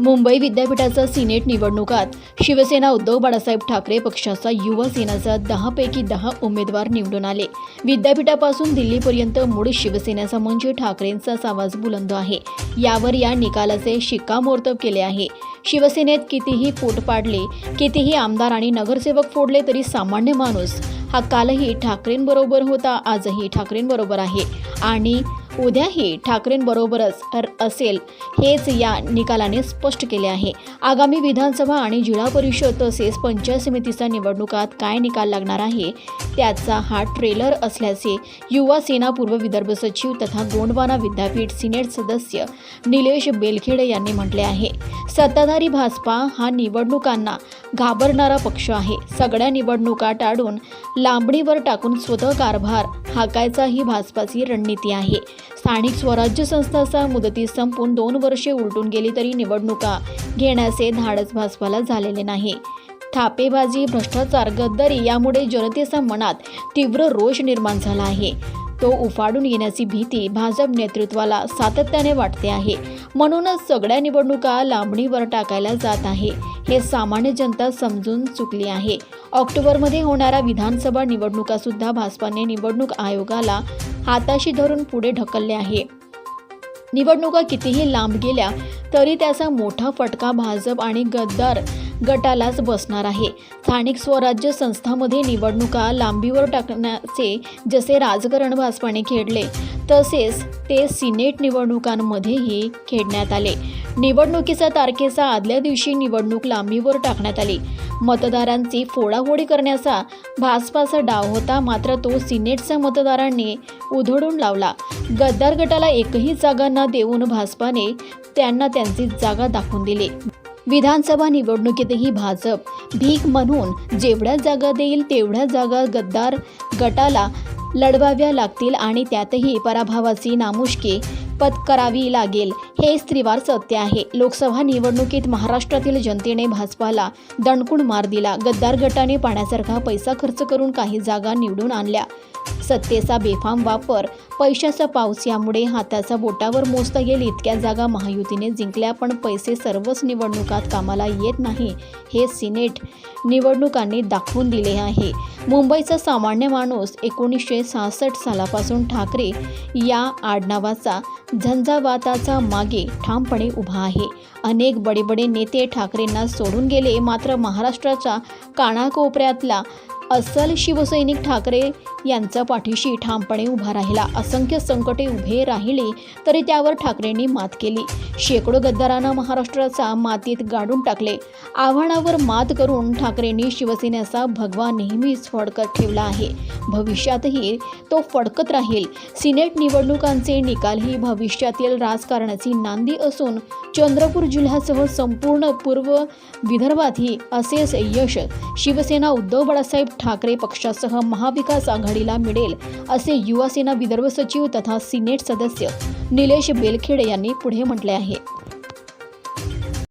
मुंबई विद्यापीठाचा सिनेट निवडणुकात शिवसेना उद्धव बाळासाहेब ठाकरे पक्षाचा युवा सेनाचा दहापैकी दहा उमेदवार निवडून आले. विद्यापीठापासून दिल्लीपर्यंत मूळ शिवसेनेचा म्हणजे ठाकरेंचाच आवाज बुलंद आहे. यावर या निकालाचे शिक्कामोर्तब केले आहे. शिवसेनेत कितीही पोट पाडले कितीही आमदार आणि नगरसेवक फोडले तरी सामान्य माणूस हा कालही ठाकरेंबरोबर होता आजही ठाकरेंबरोबर आहे. आणि उद्याही ठाकरेंबरोबरच अर- असेल हेच या निकालाने स्पष्ट केले आहे. आगामी विधानसभा आणि जिल्हा परिषद तसेच पंचायत समितीच्या निवडणुकात काय निकाल लागणार आहे त्याचा हा ट्रेलर असल्याचे युवा सेना पूर्व विदर्भ सचिव तथा गोंडवाना विद्यापीठ सिनेट सदस्य निलेश बेलखेडे यांनी म्हटले आहे. सत्ताधारी भाजपा हा निवडणुकांना घाबरणारा पक्ष आहे. सगळ्या निवडणुका टाळून लांबणीवर टाकून स्वतः कारभार हाकायचा ही भाजपाची रणनीती आहे. स्थानिक स्वराज्य संस्थाचा मुदती संपून दोन वर्षे उलटून गेली तरी निवडणुका घेण्याचे धाडस भाजपाला झालेले नाही. थापेबाजी भ्रष्टाचार गद्दारी यामुळे जनतेच्या मनात तीव्र रोष निर्माण झाला आहे. तो उफाडून येण्याची भीती भाजप नेतृत्वाला सातत्याने वाटते आहे. म्हणूनच सगळ्या निवडणुका लांबणीवर टाकायला जात आहे. हे सामान्य जनता समजून चुकली आहे. ऑक्टोबरमध्ये होणाऱ्या विधानसभा निवडणुकासुद्धा भाजपाने निवडणूक आयोगाला हाताशी धरून पुढे ढकलले आहे. निवडणुका कितीही लांब गेल्या तरी त्याचा मोठा फटका भाजप आणि गद्दार गटालाच बसणार आहे. स्थानिक स्वराज्य संस्थामध्ये निवडणुका लांबीवर टाकण्याचे जसे राजकारण भाजपाने खेळले तसेच ते सिनेट निवडणुकांमध्येही खेळण्यात आले. निवडणुकीच्या तारखेचा आदल्या दिवशी निवडणूक लांबीवर टाकण्यात आली. मतदारांची फोडाफोडी करण्याचा भाजपाचा डाव होता मात्र तो सिनेटच्या मतदारांनी उधळून लावला. गद्दार गटाला एकही जागा न देऊन भाजपाने त्यांना त्यांची जागा दाखवून दिली. विधानसभा निवडणुकीतही भाजप भीक म्हणून जेवढ्या जागा देईल तेवढ्या जागा गद्दार गटाला लढवाव्या लागतील आणि त्यातही पराभवाची नामुष्की पत्करावी लागेल. हे स्त्रीवार सत्य आहे. लोकसभा निवडणुकीत महाराष्ट्रातील जनतेने भाजपाला दणकून मार दिला. गद्दार गटाने पाण्यासारखा पैसा खर्च करून काही जागा निवडून आणल्या. सत्तेचा बेफाम वापर पैशाचा पाऊस यामुळे हाताचा बोटावर मोजता येईल इतक्या जागा महायुतीने जिंकल्या पण पैसे सर्वच निवडणुकात कामाला येत नाही हे सिनेट निवडणुकांनी दाखवून दिले आहे. मुंबईचा सामान्य माणूस एकोणीसशे सहासष्ट सालापासून ठाकरे या आडनावाचा झंझावाताचा मागे ठामपणे उभा आहे. अनेक बडे बडे नेते ठाकरेंना सोडून गेले मात्र महाराष्ट्राच्या कानाकोपऱ्यातला अस्सल शिवसैनिक ठाकरे यांचा पाठीशी ठामपणे उभा राहिला. असंख्य संकटे उभे राहिली तरी त्यावर ठाकरेंनी मात केली. शेकडो गद्दारांना महाराष्ट्राचा मातीत गाडून टाकले. आव्हानावर मात करून ठाकरेंनी शिवसेनेचा भगवा नेहमीच फडकत ठेवला आहे. भविष्यातही तो फडकत राहील. सिनेट निवडणुकांचे निकाल ही भविष्यातील राजकारणाची नांदी असून चंद्रपूर जिल्ह्यासह संपूर्ण पूर्व विदर्भातही असेच यश शिवसेना उद्धव बाळासाहेब ठाकरे पक्षासह महाविकास आघाडीला मिळेल असे युवासेना विदर्भ सचिव तथा सिनेट सदस्य निलेश बेलखेडे यांनी पुढे म्हटले आहे.